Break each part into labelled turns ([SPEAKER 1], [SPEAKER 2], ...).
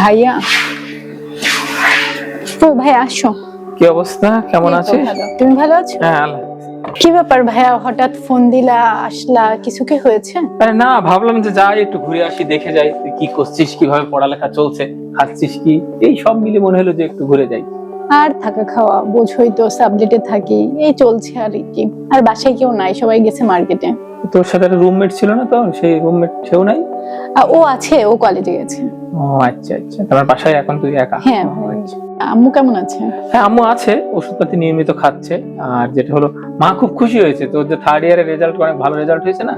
[SPEAKER 1] ভাইয়া ও ভাই আসো।
[SPEAKER 2] কি অবস্থা? কেমন আছিস?
[SPEAKER 1] তুমি ভালো আছো?
[SPEAKER 2] হ্যাঁ
[SPEAKER 1] কি ব্যাপার ভাইয়া হঠাৎ ফোন দিলা আসলা কিছু কি হয়েছে?
[SPEAKER 2] আরে না ভাবলাম যে যাই একটু ঘুরে আসি দেখে যাই কি করছিস কীভাবে পড়ালেখা চলছে খাচ্ছিস কি? এই সব মিলে মনে হলো যে একটু ঘুরে যাই।
[SPEAKER 1] আর থাকা খাওয়া বোঝই তো সাবজেক্টে থাকি এই চলছে আর কি। আর বাসায় কেউ নাই সবাই গেছে মার্কেটে
[SPEAKER 2] তোর সাথে একটা রুমমেট ছিল না তো সেই রুমমেট সেও নাই?
[SPEAKER 1] ও আছে ও কলেজে গেছে।
[SPEAKER 2] ও আচ্ছা আচ্ছা। তোমার বাসায় এখন তুই একা?
[SPEAKER 1] হ্যাঁ ভাই।
[SPEAKER 2] আচ্ছা।
[SPEAKER 1] আম্মু কেমন আছে?
[SPEAKER 2] হ্যাঁ আম্মু আছে ওষুধপাতি নিয়মিত খাচ্ছে। আর যেটা হলো মা খুব খুশি হয়েছে। তোর যে থার্ড ইয়ারের রেজাল্ট অনেক ভালো রেজাল্ট হয়েছে না?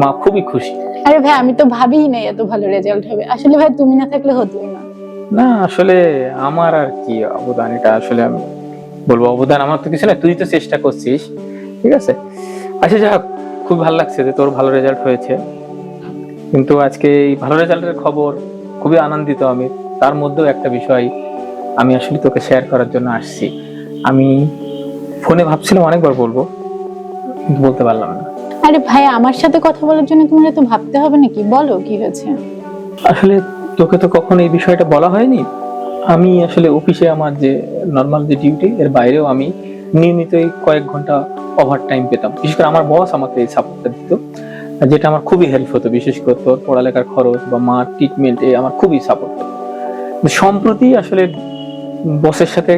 [SPEAKER 2] মা খুবই খুশি।
[SPEAKER 1] আরে ভাই আমি তো ভাবিই নাই এত ভালো রেজাল্ট হবে। আসলে ভাই তুমি না থাকলে হতো না।
[SPEAKER 2] না আসলে আমার আর কি অবদান? এটা আসলে আমি বলব অবদান আমার তো কিছু না তুই তো চেষ্টা করছিস ঠিক আছে? আচ্ছা যাক খুব ভালো লাগছে যে তোর ভালো রেজাল্ট হয়েছে। কিন্তু আজকে এই ভালো রেজাল্টের খবর খুবই আনন্দিত আমি। তার মধ্যেও একটা বিষয় আমি আসলে তোকে শেয়ার করার জন্য আসছি। আমি ফোনে ভাবছিলাম অনেকবার বলব কিন্তু বলতে পারলাম না।
[SPEAKER 1] আরে ভাই আমার সাথে কথা বলার জন্য তোমার এত ভাবতে হবে নাকি? বলো কি হয়েছে?
[SPEAKER 2] আসলে তোকে তো কখনো এই বিষয়টা বলা হয়নি। আমি আসলে অফিসে আমার যে নর্মাল যে ডিউটি এর বাইরেও আমি নিয়মিতই কয়েক ঘণ্টা ওভার টাইম পেতাম। বিশেষ করে আমার বস আমাকে এই সাপোর্টটা দিত, যেটা আমার খুবই হেল্প হতো, বিশেষ করে তোর পড়ালেখার খরচ বা মার ট্রিটমেন্টে আমার খুবই সাপোর্ট সম্প্রতি আসলে বসের সাথে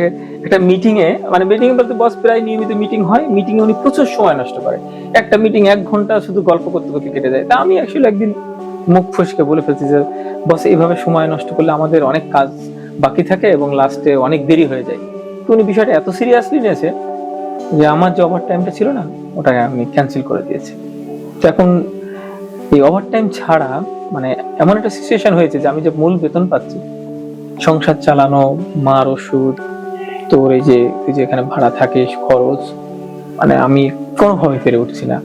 [SPEAKER 2] একটা মিটিং এ মানে মিটিং বলতে বস প্রায় নিয়মিত মিটিং হয় মিটিং এ উনি প্রচুর সময় নষ্ট করে। একটা মিটিং এক ঘণ্টা শুধু গল্প করতে করতে কেটে যায়। তা আমি আসলে একদিন মুখ ফসকে বলে ফেলছি যে বস এইভাবে সময় নষ্ট করলে আমাদের অনেক কাজ বাকি থাকে এবং লাস্টে অনেক দেরি হয়ে যায়। উনি বিষয়টা এত সিরিয়াসলি নিয়েছে যে আমার যে ওভার টাইমটা ছিল না, ওটাকে আমি ক্যান্সেল করে দিয়েছি। তো এখন এই ওভার টাইম ছাড়া মানে এমন একটা সিচুয়েশন হয়েছে যে আমি যে মূল বেতন পাচ্ছি, সংসার চালানো, মার ওষুধ, তোর এই যে তুই যে এখানে ভাড়া থাকিস খরচ মানে আমি কোনোভাবে পেরে উঠছি না।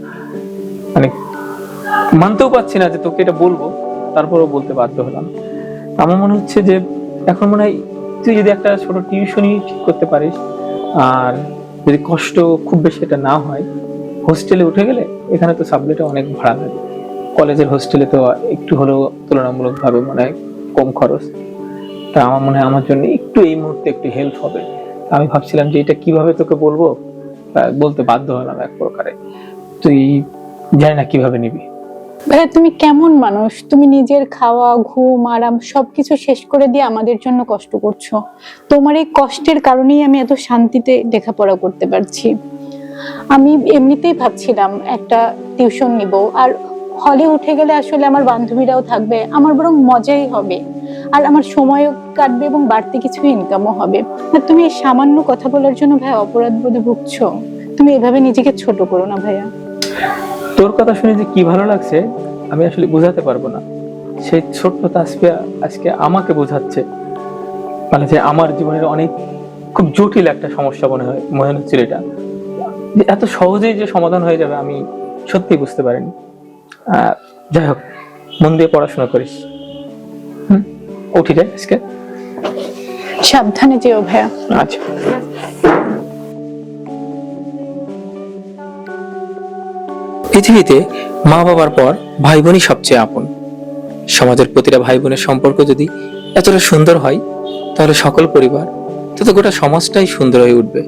[SPEAKER 2] মানে মানতেও পারছি না যে তোকে এটা বলব, তারপরেও বলতে বাধ্য হলাম। আমার মনে হচ্ছে যে এখন মনে হয় তুই যদি একটা ছোট টিউশনই ঠিক করতে পারিস, আর যদি কষ্ট খুব বেশি এটা না হয়, হোস্টেলে উঠে গেলে এখানে তো সাবলেটে অনেক ভাড়া লাগে। কলেজের হোস্টেলে তো একটু হলেও তুলনামূলকভাবে মনে কম খরচ। তা আমার মনে হয় আমার জন্য একটু এই মুহূর্তে একটু হেল্প হবে। আমি ভাবছিলাম যে এটা কীভাবে তোকে বলব? বলতে বাধ্য হলাম এক প্রকারে। তুই জানি না কীভাবে নিবি।
[SPEAKER 1] ভাইয়া, তুমি কেমন মানুষ? তুমি নিজের খাওয়া, ঘুম, আরাম সবকিছু শেষ করে দিয়ে আমাদের জন্য কষ্ট করছ। তোমার এই কষ্টের কারণেই আমি এত শান্তিতে লেখাপড়া করতে পারছি। আমি এমনিতেই ভাবছিলাম একটা টিউশন নিব, আর হলে উঠে গেলে আসলে আমার বান্ধবীরাও থাকবে, আমার বরং মজাই হবে। আর আমার সময়ও কাটবে এবং বাড়তি কিছু ইনকামও হবে। আর তুমি এই সামান্য কথা বলার জন্য ভাই অপরাধ বোধে ভুগছো। তুমি এভাবে নিজেকে ছোট করো না ভাইয়া।
[SPEAKER 2] তোর কথা শুনে যে কি ভালো লাগছে আমি আসলে বোঝাতে পারব না। সেই ছোট্ট তাসফিয়া আজকে আমাকে বোঝাচ্ছে। মানে যে আমার জীবনের অনেক খুব জটিল একটা সমস্যা মনে হয় মনে হচ্ছিল এটা। যে এত সহজেই যে সমাধান হয়ে যাবে আমি সত্যি বুঝতে পারিনি। যাই হোক মন দিয়ে পড়াশোনা করিস। হুম? উঠি রে আজকে।
[SPEAKER 1] সাবধানে যেও ভাইয়া।
[SPEAKER 2] আচ্ছা। পৃথিবীতে মা বাবার পর ভাই বোনই সবচেয়ে আপন। সমাজের প্রতিটা ভাই বোনের সম্পর্ক যদি এতটা সুন্দর হয়, তাহলে সকল পরিবার তত গোটা সমাজটাই সুন্দর হয়ে উঠবে।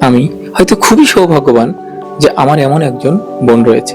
[SPEAKER 2] আমি হয়তো খুবই সৌভাগ্যবান যে আমার এমন একজন বোন রয়েছে।